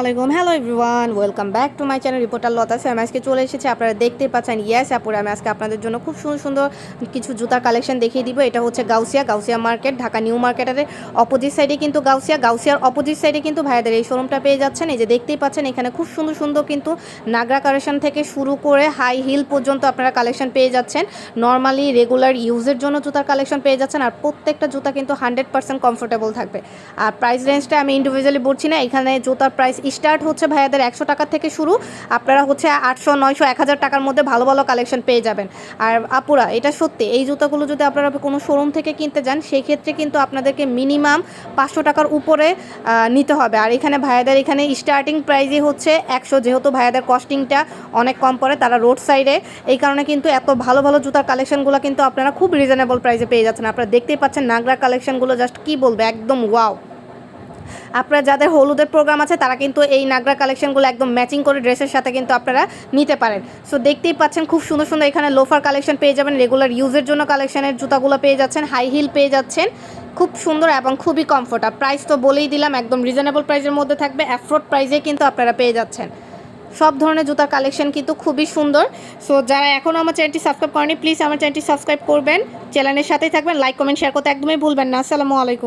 আলাইকুম hello everyone welcome back to my channel reporter Lata sir আজকে চলে এসেছি, আপনারা দেখতেই পাচ্ছেন ইয়াস আপুরে, আমি আজকে আপনাদের জন্য খুব সুন্দর সুন্দর কিছু জুতার কালেকশন দেখিয়ে দিব। এটা হচ্ছে গাউসিয়া গাউসিয়া মার্কেট ঢাকা নিউ মার্কেটের অপোজিট সাইডে কিন্তু গাউসিয়া, গাউসিয়ার অপোজিট সাইডে কিন্তু ভাইয়াদের এই শোরুমটা পেয়ে যাচ্ছেন। এই যে দেখতেই পাচ্ছেন, এখানে খুব সুন্দর সুন্দর কিন্তু নাগরা কালেকশন থেকে শুরু করে হাই হিল পর্যন্ত আপনারা কালেকশন পেয়ে যাচ্ছেন। নর্মালি রেগুলার ইউজের জন্য জুতার কালেকশন পেয়ে যাচ্ছেন আর প্রত্যেকটা জুতা কিন্তু হান্ড্রেড পার্সেন্ট কমফোর্টেবল থাকবে। আর প্রাইস রেঞ্জটা আমি ইন্ডিভিজুয়ালি বলছি না, এখানে জুতার প্রাইস স্টার্ট হচ্ছে ভাইয়াদের একশো টাকা থেকে শুরু। আপনারা হচ্ছে আটশো, নয়শো, এক হাজার টাকার মধ্যে ভালো ভালো কালেকশন পেয়ে যাবেন। আর আপুরা, এটা সত্যি, এই জুতাগুলো যদি আপনারা কোনো শোরুম থেকে কিনতে যান সেই ক্ষেত্রে কিন্তু আপনাদেরকে মিনিমাম পাঁচশো টাকার উপরে নিতে হবে। আর এখানে ভাইয়াদের এখানে স্টার্টিং প্রাইসই হচ্ছে একশো, যেহেতু ভাইয়াদের কস্টিংটা অনেক কম পড়ে তারা রোড সাইডে এই কারণে কিন্তু এত ভালো ভালো জুতার কালেকশনগুলো কিন্তু আপনারা খুব রিজনেবল প্রাইসে পেয়ে যাচ্ছেন। আপনারা দেখতেই পাচ্ছেন নাগরা কালেকশনগুলো জাস্ট কি বলবে, একদম ওয়াও আপনারা যাদের হলুদের প্রোগ্রাম আছে, তারা কিন্তু এই নাগরা কালেকশনগুলো একদম ম্যাচিং করে ড্রেসের সাথে কিন্তু আপনারা নিতে পারেন। সো দেখতেই পাচ্ছেন খুব সুন্দর সুন্দর এখানে লোফার কালেকশন পেয়ে যাবেন রেগুলার ইউজের জন্য কালেকশনের জুতাগুলো পেয়ে যাচ্ছেন হাই হিল পেয়ে যাচ্ছেন। খুব সুন্দর এবং খুবই কমফোর্ট আর প্রাইস তো বলেই দিলাম, একদম রিজনেবল প্রাইসের মধ্যে থাকবে অ্যাফ্রোড প্রাইসে কিন্তু আপনারা পেয়ে যাচ্ছেন। সব ধরনের জুতার কালেকশন কিন্তু খুবই সুন্দর। সো যারা এখনও আমার চ্যানেলটি সাবস্ক্রাইব করেনি প্লিজ আমার চ্যানেলটি সাবস্ক্রাইব করবেন। চ্যানেলের সাথেই থাকবেন লাইক কমেন্ট শেয়ার করতে একদমই ভুলবেন না। আসসালামু আলাইকুম।